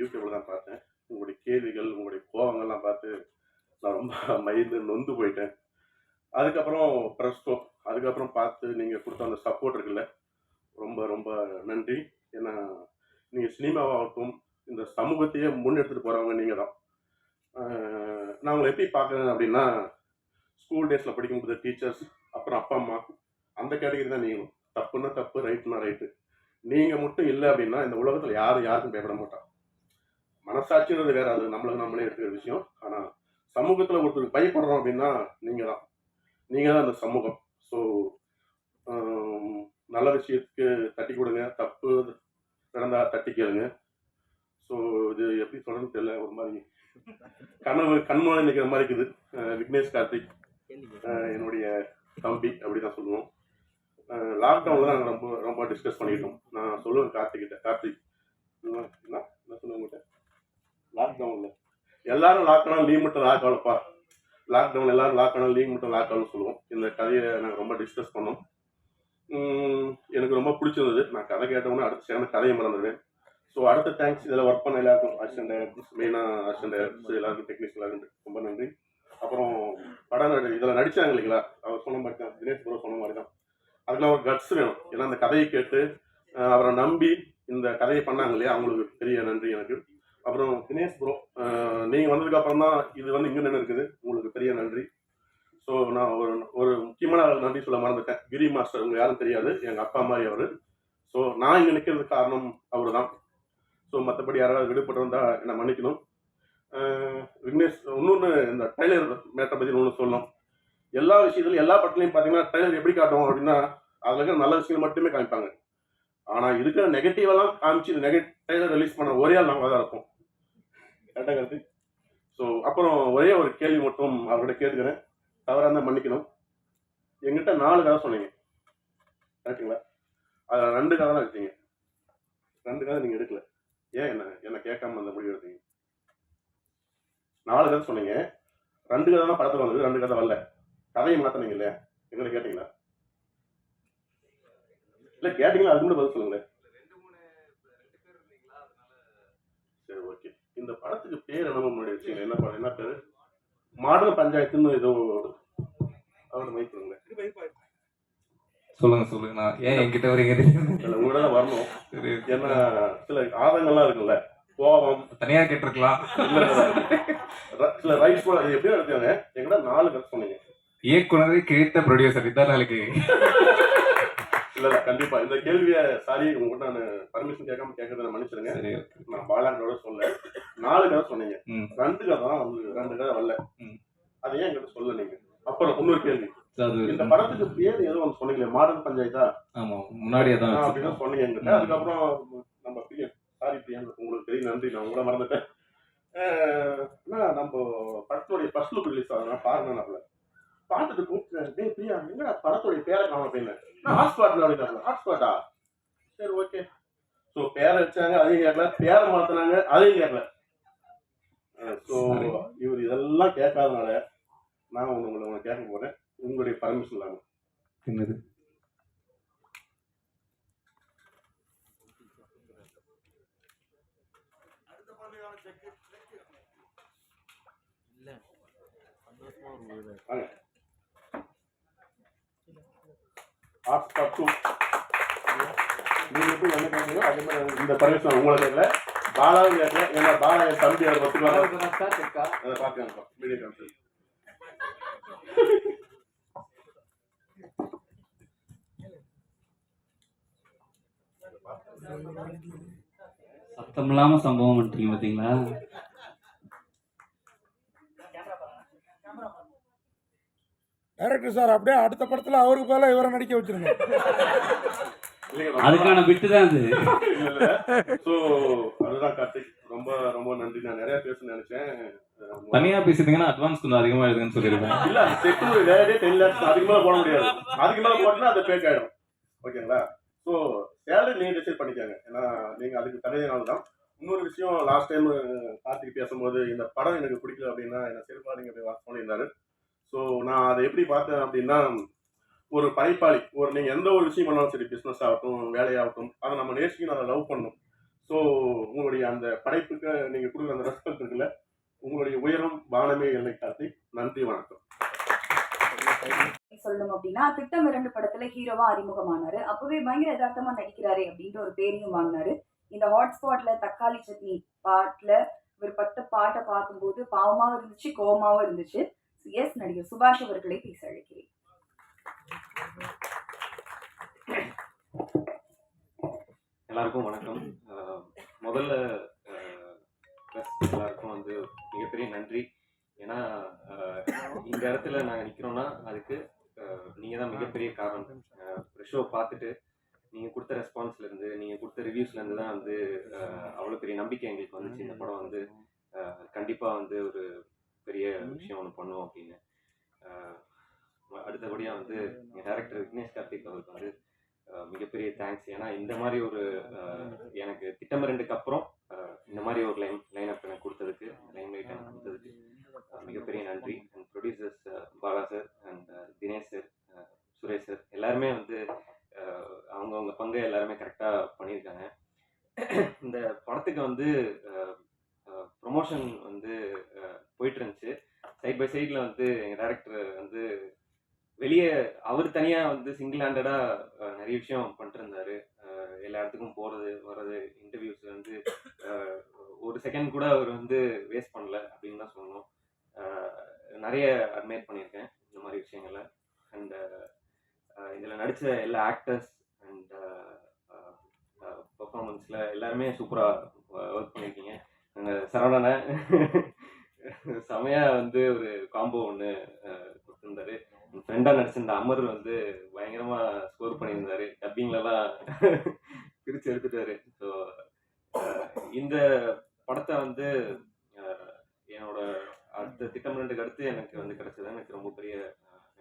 யூடியூப்ல தான் பார்த்தேன். உங்களுடைய கேள்விகள் உங்களுடைய கோபங்கள்லாம் பார்த்து நான் ரொம்ப மயிந்து நொந்து போயிட்டேன். அதுக்கப்புறம் ப்ரெஸ்டோ அதுக்கப்புறம் பார்த்து நீங்கள் கொடுத்த அந்த சப்போர்ட் இருக்குல்ல ரொம்ப ரொம்ப நன்றி. ஏன்னா நீங்கள் சினிமாவாகட்டும் இந்த சமூகத்தையே முன்னெடுத்துட்டு போகிறவங்க நீங்கள் தான். நான் உங்களை எப்படி பார்க்குறேன் அப்படின்னா ஸ்கூல் டேஸில் படிக்கும்போது டீச்சர்ஸ் அப்புறம் அப்பா அம்மா அந்த கேட்டகரி தான் நீங்களும். தப்புன்னா தப்பு ரைட்டுன்னா ரைட்டு நீங்கள் மட்டும் இல்லை அப்படின்னா இந்த உலகத்தில் யாரும் யாருக்கும் பயப்பட மாட்டான் மனசாட்சின்றது வேற அது நம்மளுக்கு நம்மளே எடுத்துக்கிற விஷயம். ஆனால் சமூகத்தில் ஒருத்தருக்கு பயப்படுறோம் அப்படின்னா நீங்கள் தான் நீங்கள் தான் அந்த சமூகம். ஸோ நல்ல விஷயத்துக்கு தட்டி கொடுங்க. தப்பு நடந்தா தட்டி கேளுங்க. ஸோ இது எப்படி சொல்றதுன்னு தெரியல. ஒரு மாதிரி கனவு கண்மூலம் நிற்கிற மாதிரி இருக்குது. விக்னேஷ் கார்த்திக் என்னுடைய தம்பி அப்படி தான் சொல்லுவோம் லாக்டவுனில் தான் நாங்கள் ரொம்ப ரொம்ப டிஸ்கஸ் பண்ணிக்கிட்டோம். நான் சொல்லுவேன் கார்த்திக்கிட்ட. கார்த்திக் என்ன என்ன என்ன சொல்லுவேன் உங்கள்கிட்ட லாக்டவுனில் எல்லாரும் லாக் லீவ் மட்டும் லாக் ஆகலப்பா லாக்டவுன் எல்லாரும் லாக் லீவ் மட்டும் லாக் ஆகணும்னு சொல்லுவோம். இந்த கதையை நாங்கள் ரொம்ப டிஸ்கஸ் பண்ணோம். எனக்கு ரொம்ப பிடிச்சிருந்தது. நான் கதை கேட்டவுடனே அடுத்த சேர்ந்து கதையை மறந்துடுவேன். ஸோ அடுத்த தேங்க்ஸ் இதில் ஒர்க் பண்ண எல்லாருக்கும். அசிஸ்டன்ட் டைரக்டர்ஸ் மெயினாக அசிஸ்டன்ட் டைரக்டர்ஸ் எல்லாருக்கும் டெக்னிக்ஸ் எல்லாருக்கும் ரொம்ப நன்றி. அப்புறம் படம் நடி இதில் நடித்தாங்க இல்லைங்களா? அவர் சொன்ன மாதிரி தான். தினேஷ் ப்ரோ சொன்ன மாதிரி தான். அதுக்கெல்லாம் ஒரு கட்ஸ் வேணும். ஏன்னா அந்த கதையை கேட்டு அவரை நம்பி இந்த கதையை பண்ணாங்க இல்லையா? அவங்களுக்கு பெரிய நன்றி எனக்கு. அப்புறம் தினேஷ் ப்ரோ நீங்கள் வந்ததுக்கு அப்புறம் தான் இது வந்து இங்கே நின்று இருக்குது உங்களுக்கு பெரிய நன்றி. ஸோ நான் ஒரு ஒரு முக்கியமான நன்றி சொல்ல மறந்துட்டேன். கிரி மாஸ்டர் உங்களுக்கு யாரும் தெரியாது. எங்கள் அப்பா மாதிரி அவர். ஸோ நான் இங்கே நிற்கிறதுக்கு காரணம் அவர் தான் ஸோ மற்றபடி யாராவது விடுபட்டு இருந்தால் என்னை மன்னிக்கணும். விக்னேஷ் இன்னொன்று இந்த டைலர் மேட்டரை பற்றி ஒன்று சொல்லணும். எல்லா விஷயத்துலையும் எல்லா படத்துலையும் பார்த்தீங்கன்னா டைலர் எப்படி காட்டுவோம் அப்படின்னா அதில் இருக்கிற நல்ல விஷயங்கள் மட்டுமே காமிப்பாங்க. ஆனால் இருக்கிற நெகட்டிவெல்லாம் காமிச்சு நெகட் டைலர் ரிலீஸ் பண்ண ஒரே ஆள் நாங்கள் தான் இருப்போம் கரெக்டாக ஸோ அப்புறம் ஒரே ஒரு கேள்வி மட்டும் அவர்கிட்ட கேட்டுக்கிறேன். தவறாக இருந்தால் மன்னிக்கணும். எங்கிட்ட நாலு கதை சொன்னீங்க. கரெக்டுங்களா அதில் ரெண்டு கதை தான் எடுத்தீங்க ரெண்டு கதை நீங்கள் எடுக்கல. ஏன் என்ன? என்ன கேட்காம அந்த முடிவு எடுத்தீங்க? நாலு கதை சொன்னீங்க. ரெண்டு கதை தான் படத்தில் வந்தது. ரெண்டு கதை வரல. கதையை மாற்றினீங்க இல்லையா? எங்கிட்ட கேட்டீங்களா? இல்லை கேட்டீங்களா? அது கூட பதில் சொல்லுங்களேன் சரி ஓகே இந்த படத்துக்கு பேர் என்ன முன்னாடி வச்சீங்க என்ன படம்? என்ன பேர்? மாடல் பஞ்சாயத்துன்னு ஏதோ அவர் பண்ணுங்களேன் சொல்லுங்க சொல்லுங்க. நான் ஏன் என்கிட்ட வரீங்க? உங்களோட வரணும். ஏன்னா சில ஆதங்கள்லாம் இருக்குல்ல. கோபம். தனியா கேட்டிருக்கலாம். சில ரைட்ஸ் கூட இது எப்படியும் எடுத்தாங்க எங்கடா நாலு கதை சொன்னீங்க. இயக்குனரை கிழித்த ப்ரொடியூசர் இதான் நாளைக்கு இல்ல கண்டிப்பா. இந்த கேள்வியை சாரி உங்ககிட்ட நான் பர்மிஷன் கேட்காம கேட்கறத மன்னிச்சிருங்க. சரி நான் பாலாண்டோட சொல்ல நாலு கதை சொன்னீங்க. ரெண்டு கதை தான் வந்து ரெண்டு கதை வரல. அதை ஏன் என்கிட்ட சொல்ல நீங்க. அப்புறம் இன்னொரு கேள்வி. இந்த படத்துக்கு பேர் ஏதோ ஒன்று சொன்னீங்களே மாடல் பஞ்சாயத்தா? ஆமா முன்னாடியே தான் ஆ, அப்படிதான் சொன்னீங்க என்கிட்ட. ம். அதுக்கப்புறம் நம்ம பிரியன் சாரி பிரியன் உங்களுக்கு பெரிய நன்றி நான் உங்களை மறந்துட்டேன். நம்ம படத்துடைய ஃபர்ஸ்ட் லுக் ரிலீஸ் ஆகுதுன்னா பாருங்க நம்மள பார்த்துட்டு கூப்பிட்டேன் டேய் பிரியா எங்கடா படத்துடைய பேரை காணும் அப்படின்னு. ஹாட்ஸ்பாட்ல அப்படின்னா ஹாட்ஸ்பாட்டா சரி. ஓகே ஸோ பேரை வச்சாங்க அதையும் கேட்கல. பேரை மாத்தினாங்க அதையும் கேட்கல. ஸோ. இவர் இதெல்லாம் கேட்காதனால நான் ஒன்று உங்களை உங்களை கேட்க போறேன். உங்களுடைய பர்மிஷன் இல்லாமல் என்னது? ஹாட்ஸ்பாட் டூ நீங்க எப்படி என்ன கேட்டீங்களோ அதே மாதிரி இந்த பர்மிஷன் உங்களை கேட்கல பாலாவும் கேட்கல. ஏன்னா பாலா என் தம்பி அவர் அதை பார்க்கலாம் வீடியோ கான்ஃபரன்ஸ் சத்தம் இல்லாம சம்பவம் பண்ணிட்டீங்க பாத்தீங்களா? டைரக்டர் சார் அப்படியே அடுத்த படத்துல அவருக்கு போல இவரை நடிக்க வச்சிருங்க. அதுக்கான பிட்டு தான் அது. ஸோ அதுதான் கார்த்திக். ரொம்ப ரொம்ப நன்றி. நான் நிறைய பேசணும்னு நினைச்சேன். தனியா பேசிட்டீங்கன்னா அட்வான்ஸ் கொஞ்சம் அதிகமா எழுதுங்கன்னு சொல்லிருப்பேன் இல்ல செட்டு வேறே டென் லேக்ஸ் அதுக்கு மேல போட முடியாது. அதுக்கு மேல போட்டா அது ஃபேக் ஆயிடும். ஓகேங்களா? ஸோ சேலரி நீங்க டிசைட் பண்ணிக்கோங்க. ஏன்னா நீங்க அதுக்கு தகுதியானது தான். இன்னொரு விஷயம் லாஸ்ட் டைம் கார்த்திக் பேசும்போது இந்த படம் எனக்கு பிடிக்கல அப்படின்னா என்ன செருப்பா நீங்க போய் வாட்ச் பண்ணியிருந்தாரு. ஸோ நான் அதை எப்படி பார்த்தேன் அப்படின்னா ஒரு படைப்பாளி ஒரு நீங்கள் எந்த ஒரு விஷயம் பண்ணாலும் சரி பிஸ்னஸ் ஆகட்டும் வேலையாகட்டும் அதை நம்ம நேசிக்கணும் அதை லவ் பண்ணணும். ஸோ உங்களுடைய அந்த படைப்புக்கு நீங்கள் கொடுக்குற அந்த ரெஸ்பெக்ட் இருக்குல்ல உங்களுடைய உயரம் வானமே எல்லை காத்தி நன்றி வணக்கம். சொல்லணும் அப்படின்னா திட்டம் இரண்டு படத்துல ஹீரோவா அறிமுகமானாரு. அப்பவே பயங்கர யதார்த்தமா நடிக்கிறாரு அப்படின்ற ஒரு பேரையும் வாங்கினாரு. இந்த ஹாட்ஸ்பாட்ல தக்காளி சட்னி பாட்டுல இவர் பட்ட பாட்டை பார்க்கும்போது பாவமாவும் இருந்துச்சு கோவமாவும் இருந்துச்சு. எஸ் நடிகர் சுபாஷ் அவர்களை பேச அழைக்கிறேன். எல்லாருக்கும் வணக்கம். முதல்ல எல்லாருக்கும் வந்து மிகப்பெரிய நன்றி. ஏன்னா இந்த இடத்துல நாங்கள் நிற்கிறோன்னா அதுக்கு நீங்கள் தான் மிகப்பெரிய காரணம். ஷோ பார்த்துட்டு நீங்கள் கொடுத்த ரெஸ்பான்ஸ்ல இருந்து நீங்கள் கொடுத்த ரிவ்யூஸ்ல இருந்து தான் வந்து அவ்வளோ பெரிய நம்பிக்கை எங்களுக்கு வந்துச்சு. இந்த படம் வந்து கண்டிப்பாக வந்து ஒரு பெரிய விஷயம் ஒன்று பண்ணுவோம் அப்படின்னு. அடுத்தபடியாக வந்து டேரக்டர் விக்னேஷ் கார்த்திக் அவருக்கு வந்து மிகப்பெரிய தேங்க்ஸ் ஏன்னா இந்த மாதிரி ஒரு எனக்கு திட்டம் ரெண்டுக்கு அப்புறம் இந்த மாதிரி ஒரு லைன் லைன் அப் எனக்கு கொடுத்ததுக்கு லைன் லைட் எனக்கு கொடுத்ததுக்கு மிகப்பெரிய நன்றி. And producers Bala sir and Dinesh sir Suresh sir எல்லாருமே வந்து அவங்கவங்க பங்கை எல்லாருமே கரெக்டாக பண்ணியிருக்காங்க. இந்த படத்துக்கு வந்து ப்ரொமோஷன் போயிட்டு இருந்துச்சு சைட் பை சைடில் வந்து எங்கள் டேரக்டர் வந்து வெளியே அவர் தனியாக வந்து சிங்கிள் ஹேண்டடாக நிறைய விஷயம் பண்ணிட்டு இருந்தாரு எல்லா இடத்துக்கும் போகிறது வர்றது இன்டர்வியூஸ் வந்து ஒரு செகண்ட் கூட அவர் வந்து வேஸ்ட் பண்ணல அப்படின்னு தான் சொல்லணும். நிறைய அட்மையர் பண்ணியிருக்கேன் இந்த மாதிரி விஷயங்களை. அண்ட் இதில் நடித்த எல்லா ஆக்டர்ஸ் அண்ட் பர்ஃபார்மன்ஸில் எல்லாருமே சூப்பராக ஒர்க் பண்ணியிருக்கீங்க. அந்த சரவணனை செமையாக வந்து ஒரு காம்போ ஒன்று கொடுத்துருந்தாரு. ஃப்ரெண்டாக நடிச்சிருந்த அமர் வந்து பயங்கரமா ஸ்கோர் பண்ணியிருந்தாரு. டப்பிங்லலாம் பிரிச்சு எடுத்துட்டாரு. ஸோ இந்த படத்தை வந்து என்னோட அடுத்த திட்டம் அடுத்து எனக்கு வந்து கிடைச்சது எனக்கு ரொம்ப பெரிய